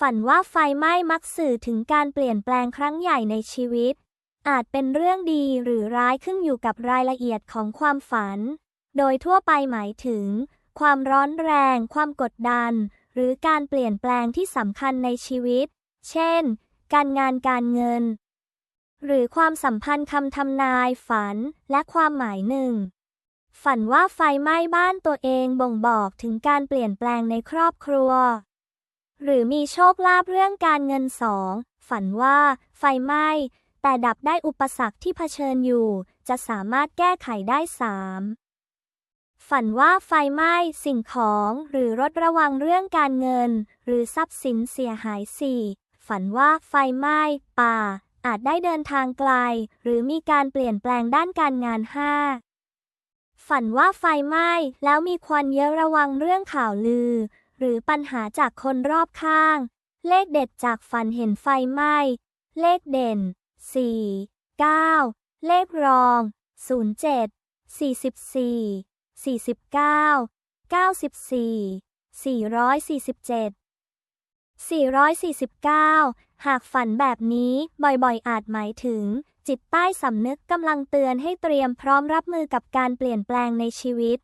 ฝันว่าไฟไหม้มักสื่อถึงการเปลี่ยนแปลงครั้งใหญ่ในชีวิต อาจเป็นเรื่องดีหรือร้ายขึ้นอยู่กับรายละเอียดของความฝัน โดยทั่วไปหมายถึง ความร้อนแรง ความกดดัน หรือการเปลี่ยนแปลงที่สำคัญในชีวิต เช่น การงานการเงิน หรือความสัมพันธ์คำทำนาย ฝัน และความหมายหนึ่ง ฝันว่าไฟไหม้บ้านตัวเองบ่งบอกถึงการเปลี่ยนแปลงในครอบครัว หรือมีโชคลาภเรื่องการเงินสอง ฝันว่า ไฟไหม้ แต่ดับได้อุปสรรคที่เผชิญอยู่ จะสามารถแก้ไขได้สามฝันว่าไฟไหม้สิ่งของหรือรถระวังเรื่องการเงิน หรือทรัพย์สินเสียหายสี่ฝันว่าไฟไหม้ป่า อาจได้เดินทางไกล หรือมีการเปลี่ยนแปลงด้านการงานห้าฝันว่าไฟไหม้แล้วมีควันเยอะระวังเรื่องข่าวลือ หรือปัญหาจากคนรอบข้าง เลขเด็ดจากฝันเห็นไฟไหม้ เลขเด่น 4 9 เลขรอง 07 44 49 94 447 449 หากฝันแบบนี้บ่อยๆ อาจหมายถึง จิตใต้สำนึกกำลังเตือนให้เตรียมพร้อมรับมือกับการเปลี่ยนแปลงในชีวิต